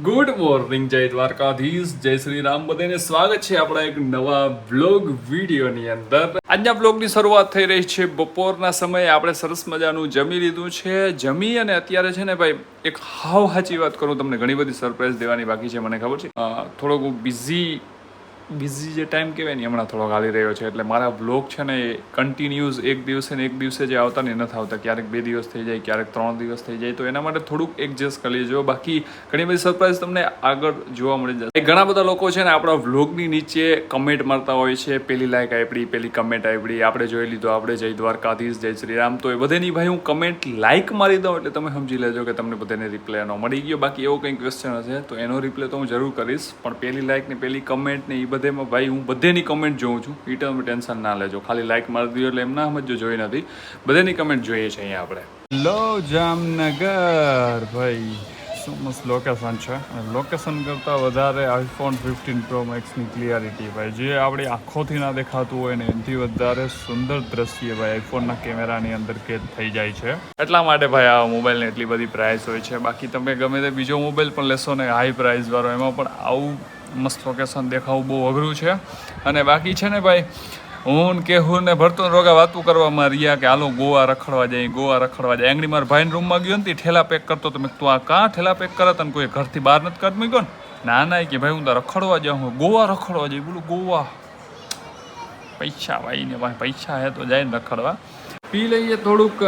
Good morning જય દ્વારકાધીશ. જય શ્રી રામ બધાને સ્વાગત છે આપણા એક નવા વ્લોગ વિડીયોની અંદર. આજના બ્લોગની શરૂઆત થઈ રહી છે. બપોરના સમયે આપણે સરસ મજાનું જમી લીધું છે. જમી અને અત્યારે છે ને ભાઈ, એક હાવ સાચી વાત કરું, તમને ઘણી બધી સરપ્રાઈઝ દેવાની બાકી છે, મને ખબર છે. થોડોક બિઝી બિઝી જે ટાઈમ કહેવાય ને હમણાં થોડોક હાલી રહ્યો છે. એટલે મારા બ્લોગ છે ને એ કન્ટિન્યુઝ એક દિવસે ને એક દિવસે જે આવતા ને નથી આવતા. ક્યારેક બે દિવસ થઈ જાય, ક્યારેક ત્રણ દિવસ થઈ જાય. તો એના માટે થોડુંક એડજસ્ટ કરી લેજો. બાકી ઘણી બધી સરપ્રાઈઝ તમને આગળ જોવા મળી જશે. ઘણા બધા લોકો છે ને આપણા વ્લોગની નીચે કમેન્ટ મારતા હોય છે. પેલી લાઈક આપણી પેલી કમેન્ટ આપણી આપણે જોઈ લીધો, આપણે જય દ્વારકાધીશ, જય શ્રી રામ. તો એ બધાની ભાઈ હું કમેન્ટ લાઈક મારી દઉં એટલે તમે સમજી લેજો કે તમને બધાને રિપ્લાય નો મળી ગયો. બાકી એવો કંઈ ક્વેશ્ચન હશે તો એનો રિપ્લાય તો હું જરૂર કરીશ. પણ પેલી લાઈક ને પેલી કમેન્ટ ને એ બધેમાં ભાઈ, હું બધેની કમેન્ટ જોઉં છું. એ તમે ટેન્શન ના લેજો. ખાલી લાઈક મારી દો એટલે એમ ના સમજો જોઈ નથી. બધેની કમેન્ટ જોઈએ છે અહીંયા આપણે. લો જામનગર, ભાઈ. શું મસ્ત લોકેશન છે? લોકેશન કરતાં વધારે આઈફોન ફિફ્ટીન પ્રો મેક્સની ક્લિયરિટી ભાઈ. જે આપણી આંખોથી ના દેખાતું હોય ને એનાથી વધારે સુંદર દ્રશ્ય, ભાઈ આઈફોનના કેમેરાની અંદર કેદ થઈ જાય છે. એટલા માટે, ભાઈ, આ મોબાઈલની એટલી બધી પ્રાઇસ હોય છે. બાકી તમે ગમે તે બીજો મોબાઈલ પણ લેશો ને હાઈ પ્રાઇસવાળો એમાં પણ આવું મસ્ત લોકેશન દેખાવું બહુ અઘરું છે. અને બાકી છે ને ભાઈ હું ને કે હું ને ભરતો રોગા વાતું કરવામાં રહ્યા કે હાલો ગોવા રખડવા જાય ગોવા રખડવા જાય. આંગળી મારા ભાઈને રૂમમાં ગયો ને ઠેલા પેક કરતો તો મેં તું આ કાં ઠેલા પેક કરે તને કોઈ ઘરથી બહાર નથી કાઢ મૂક્યો ને? ના ના. કે ભાઈ હું તો રખડવા જાઉં હું ગોવા રખડવા જાય. બોલું ગોવા. પૈસા ભાઈ ને પાસે પૈસા હે તો જાય ને રખડવા. પી લઈએ થોડુંક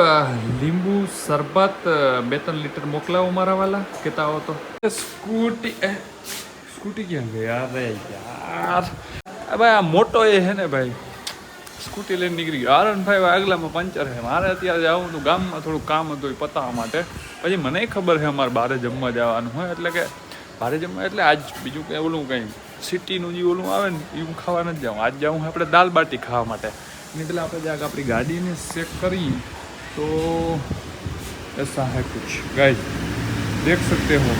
લીંબુ શરબત બે ત્રણ લીટર મોકલાવો મારા વાલા કહેતા હો તો. સ્કૂટી એ, સ્કૂટી ક્યાં ગઈ અરે યાર આ ભાઈ આ મોટો એ હે ને ભાઈ સ્કૂટી લઈને નીકળી ગયો આરણભાઈ આગલામાં પંચર છે મારે અત્યારે જવું હતું ગામમાં થોડું કામ હતું એ પતાવવા માટે પછી મને ખબર છે અમારે બહાર જમવા જવાનું હોય એટલે કે બહાર જમવા એટલે આજ બીજું કંઈ ઓલું કંઈ સિટીનું જે ઓલું આવે ને એ હું ખાવા નથી જાઉં આજ જાઉં આપણે દાલ બાટી ખાવા માટે એની પહેલાં આપણે જરાક આપણી ગાડીને ચેક કરી તો ऐसा है कुछ गाइस देख सकते हो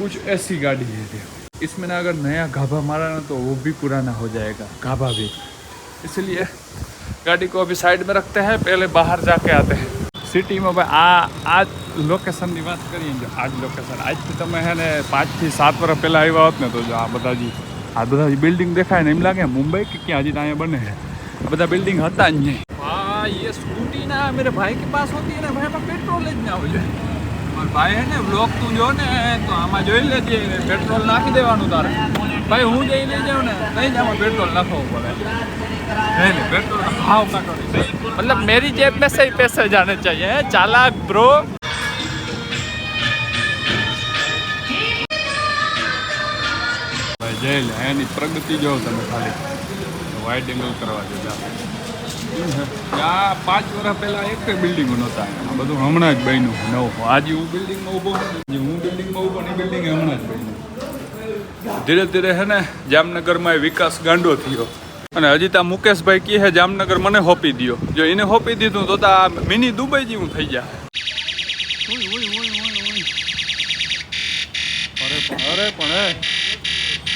कुछ ऐसी गाड़ी है देखो इसमें ना अगर नया गाभा मारा ना तो वो भी पुराना हो जाएगा गाभा भी इसलिए गाड़ी को अभी साइड में रखते हैं पहले बाहर जाके आते हैं સિટીમાં ભાઈ આ આ લોકેશનની વાત કરીએ ને આ જ લોકેશન આજથી તમે હે ને પાંચથી સાત વર્ષ પહેલાં આવ્યા હોત ને તો જો આ બધા જે આ બધા બિલ્ડિંગ દેખાય ને એમ લાગે મુંબઈ કે ક્યાં હજી તો અહીંયા બને છે આ બધા બિલ્ડિંગ હતા જ નહીં હા ये स्कूटी ना मेरे भाई के पास होती है ना भाई पर पेट्रोल જ ના હોય મારા ભાઈ ને બ્લોક તું જો ને, તો આમાં જોઈ લેજે પેટ્રોલ નાખી દેવાનું તારે. ભાઈ, હું જઈ લઈ જાઉં ને નહીં જ આમાં પેટ્રોલ નાખવું પડે. પેટ્રોલ ભાવ મતલબ મેરી જેબ મેં સહી પૈસે જાને ચાહીએ ચાલાક બ્રો જઈ લે, એની પ્રગતિ જોઉં તમે ખાલી. વાઇડ એંગલ કરવા જતા આ પાંચ વર્ષ પહેલા એક બિલ્ડિંગો નહોતા. આ બધું હમણાં જ બન્યું, નવું. આજે હું બિલ્ડિંગમાં ઊભો જે હું બિલ્ડિંગમાં ઊભો એ બિલ્ડિંગ હમણાં જ બન્યું. ધીરે ધીરે હે ને, જામનગરમાં એ વિકાસ ગાંડો થયો. અને હજી ત્યાં મુકેશભાઈ કહે છે, જામનગર મને હોપી દો જો એને હોપી દીધું તો તો આ મિની દુબઈ જેવું થઈ જાય. અરે પણ અરે પણ, હે.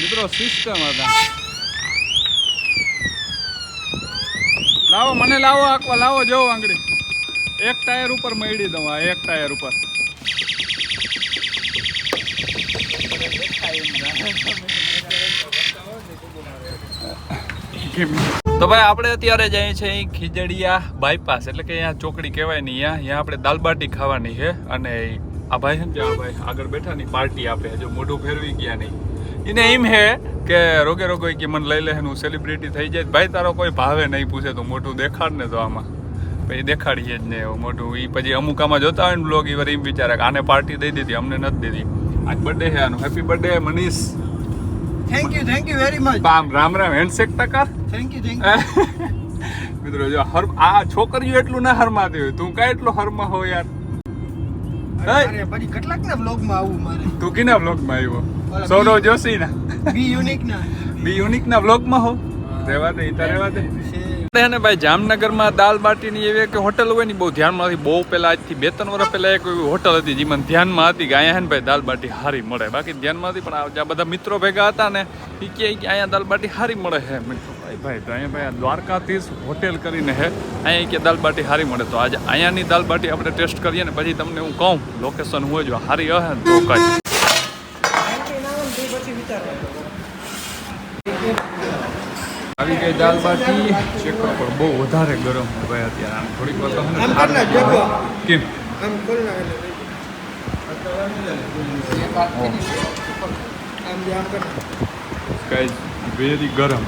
મિત્રો સિસ્ટમ હતા લાવો, મને લાવો આકવા લાવો જો આંગળી. એક ટાયર ઉપર મળી દઉં આ એક ટાયર ઉપર. તો ભાઈ, આપણે અત્યારે જઈએ છીએ ખીજડીયા બાયપાસ એટલે કે અહીંયા ચોકડી કહેવાય નહીં અહીંયા. અહીંયા આપણે દાલબાટી ખાવાની છે. અને આ ભાઈ છે ને આ ભાઈ આગળ બેઠા ની પાર્ટી આપે હજુ મોઢું ફેરવી ગયા નહીં. એને એમ હે કે રોગે રોગો કે મને લઈ લે હું સેલિબ્રિટી થઈ જાય ભાઈ તારો કોઈ ભાવે નહીં પૂછે તો મોટું દેખાડ ને તો આમાં. પછી દેખાડીએ જ ને એવું મોટું. એ પછી અમુક આમાં જોતા હોય ને બ્લોગ એ વાર એમ વિચારે કે આને પાર્ટી દઈ દીધી અમને નથી દીધી. આજ બર્થડે છે આનું. Happy birthday Manish. Thank you thank you very much balm Ram Ram handshake ટકા થેન્ક યુ થેન્ક મિત્રો જો હર આ છોકરીઓ એટલું ના હરમાતી હોય. તું કાંઈ એટલો હરમા હો યાર. કેટલાક ના વ્લોગમાં આવું મારે? તું કિના બ્લોગમાં આવ્યો? સૌરવ જોશી ના બી યુનિક ના બી યુનિક ના બ્લોગમાં હો. રહેવા દે ઈતા રહેવા દે. અને ભાઈ જામનગરમાં દાલ બાટીની એવી એક હોટલ હોય ને બહુ ધ્યાનમાં હતી બહુ પેલા આજથી બે ત્રણ વર્ષ પહેલાં એક એવી હોટલ હતી જેમાં ધ્યાનમાં હતી કે અહીંયા હે ને ભાઈ દાલ બાટી સારી મળે. બાકી ધ્યાનમાં હતી પણ આ બધા મિત્રો ભેગા હતા ને એ કહે કે અહીંયા દાલ બાટી સારી મળે છે ભાઈ ભાઈ તો અહીંયા ભાઈ દ્વારકાધીશ હોટેલ કરીને હે અહીંયા કે દાલ બાટી સારી મળે. તો આજે અહીંયાની દાલ બાટી આપણે ટેસ્ટ કરીએ ને પછી તમને હું કહું લોકેશન હોય જો સારી હશે તો કઈ. ગઈ દાલ બાટી ચેક પણ બહુ વધારે ગરમ છે ભાઈ અત્યારે. આમ થોડીક વાર. કેમ. ગાઈઝ વેરી ગરમ.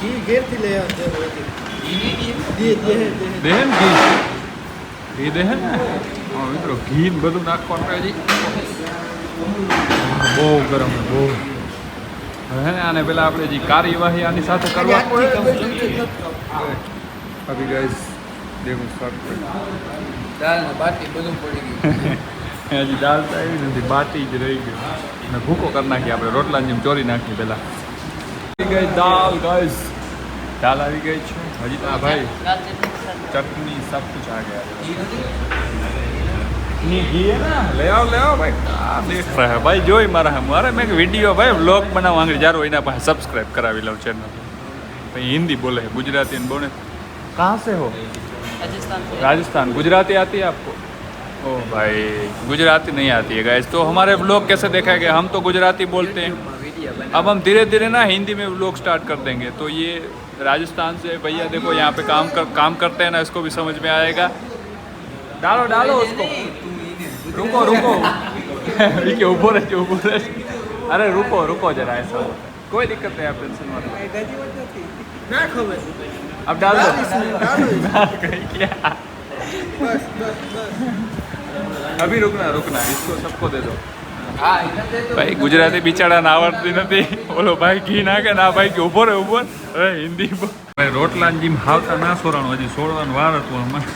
ઘી ઘેરથી લઈ આવજો દે દે દે દે ઘી ઘી? દેહન ને? હા મિત્રો ઘી બધું નાખવાનું હજી બહુ ગરમ બહુ. હે ને આને પહેલાં આપણે જે કાર્યવાહી આની સાથે કરવા અભી ગાઈસ દેખું સ્ટાર્ટ દાળ બાટી બધું પડી ગયું. હજી દાળ તો આવી નથી બાટી જ રહી ગઈ. અને ભૂકો કરી નાખીએ આપણે રોટલાની જેમ ચોરી નાખીએ પહેલાં આવી ગઈ દાળ ગાઈસ દાળ આવી ગઈ છે. હજી ભાઈ ચટણી સબ કુછ આ ગયા ઘી ઘી હે ને? લઈ આવ લઈ આવ ભાઈ. આ कहाँ से हो राजस्थान गुजराती आती है आपको ओ भाई गुजराती नहीं आती है गैस तो हमारे ब्लॉग कैसे देखा गया हम तो गुजराती बोलते हैं अब हम धीरे धीरे ना हिंदी में ब्लॉग स्टार्ट कर देंगे तो ये राजस्थान से भैया देखो यहाँ पे काम कर काम करते हैं ना इसको भी समझ में आएगा डालो डालो उसको रुको रुको विकी उभो रहे उभो रहे अरे रुको रुको जरा ऐसा कोई दिक्कत नहीं आप टेंशन मत लो ગાજી વાત નથી નાખ હવે अब डाल दो डालो ना, कहीं क्या બસ બસ બસ अभी रुकना रुकना इसको सबको दे दो હા એને દે તો ભાઈ ગુજરાતી બિચારાને આવડતી નથી ઓલો ભાઈ ઘી નાખે ના ભાઈ કે ઉભો રે ઉભો રે. હવે હિન્દી બોલ. ભાઈ રોટલા જીમ હાવતા ના સોરાણું હજી સોળવાનું વાર હતું અમારે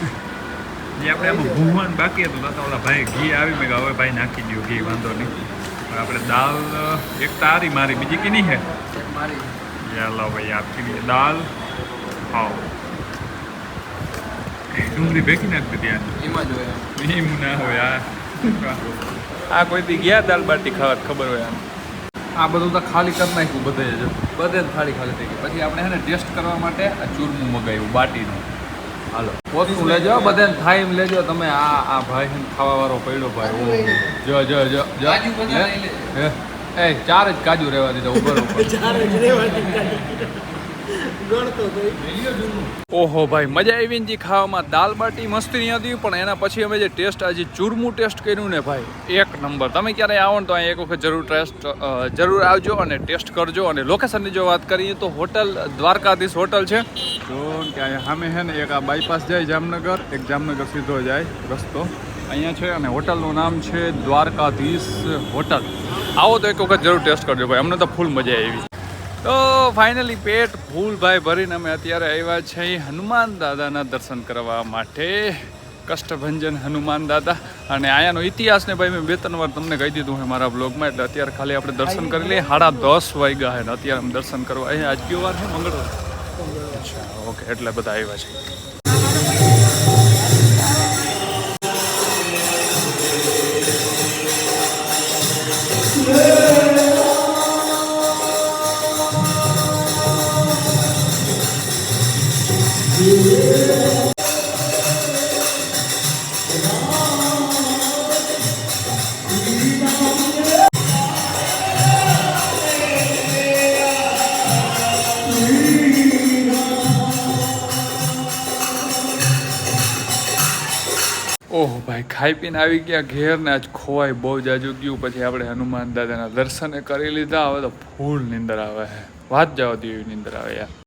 જે આપણે આમાં ભૂવન બાકી હતું તો ઓલા ભાઈ ઘી આવી મેં હવે ભાઈ નાખી દઉં ઘી વાંધો નહીં. પણ આપણે દાલ એક તારી મારી બીજી કીની મારી યાલો ભાઈ આપી लिए દાલ ખાઓ ડુંગળી ભેગી નાખી ત્યાં એમાં જ હોય. એમ ના હોય આ. આ કોઈ દી ગયા દાલ બાટી ખાવા ખબર હોય આમ આ બધું તો ખાલી કરી નાખ્યું બધે જ. બધે જ થાળી ખાલી થઈ ગઈ. પછી આપણે છે ને ટેસ્ટ કરવા માટે આ ચૂરમું મગાવ્યું બાટીનું. હાલો. પોતું લેજો બધાને થાઈમ લેજો. તમે આ આ ભાઈ ને ખાવા વાળો પડ્યો ભાઈ. જો જો જો જો? એ ચાર જ કાજુ રહેવા દીધા ઉપર ઉપર. ચાર જ રહેવા ગાડી. ઓહો ભાઈ મજા આવી ને જી ખાવામાં. દાલ બાટી મસ્તી નહીં હતી પણ એના પછી અમે જે ટેસ્ટ આજે ચૂરમું ટેસ્ટ કર્યું ને ભાઈ એક નંબર. તમે ક્યારે આવો ને તો અહીં એક વખત જરૂર ટેસ્ટ જરૂર આવજો અને ટેસ્ટ કરજો. અને લોકેશનની જો વાત કરીએ તો હોટલ દ્વારકાધીશ હોટલ છે. જો કે સામે છે ને એક આ બાયપાસ જાય જામનગર એક જામનગર સીધો જાય રસ્તો. અહીંયા છે અને હોટલનું નામ છે દ્વારકાધીશ હોટલ. આવો તો એક વખત જરૂર ટેસ્ટ કરજો ભાઈ અમને તો ફૂલ મજા આવી તો ફાઇનલી પેટ ફૂલ ભાઈ ભરીને અમે અત્યારે આવ્યા છે હનુમાન દાદાના દર્શન કરવા માટે. કષ્ટભંજન હનુમાન દાદા. અને અહીંયાનો ઇતિહાસને ભાઈ મેં બે ત્રણ વાર તમને કહી દીધું હોય મારા બ્લોગમાં એટલે અત્યારે ખાલી આપણે દર્શન કરી લઈએ. સાડા દસ વાગ્યા હે અત્યારે અમે દર્શન કરવા. અહીંયા આજ કયો વાર છે? મંગળવાર. અચ્છા, ઓકે, એટલે બધા આવ્યા છે. ઓહો ભાઈ, ખાઈ પીને આવી ગયા ઘેર ને આજ ખોવાય બહુ જાજુ ગયું. પછી આપણે હનુમાન દાદાના દર્શને કરી લીધા. હવે તો ફૂલ નીંદર આવે છે વાત જવા દેવી નીંદર આવે યાર.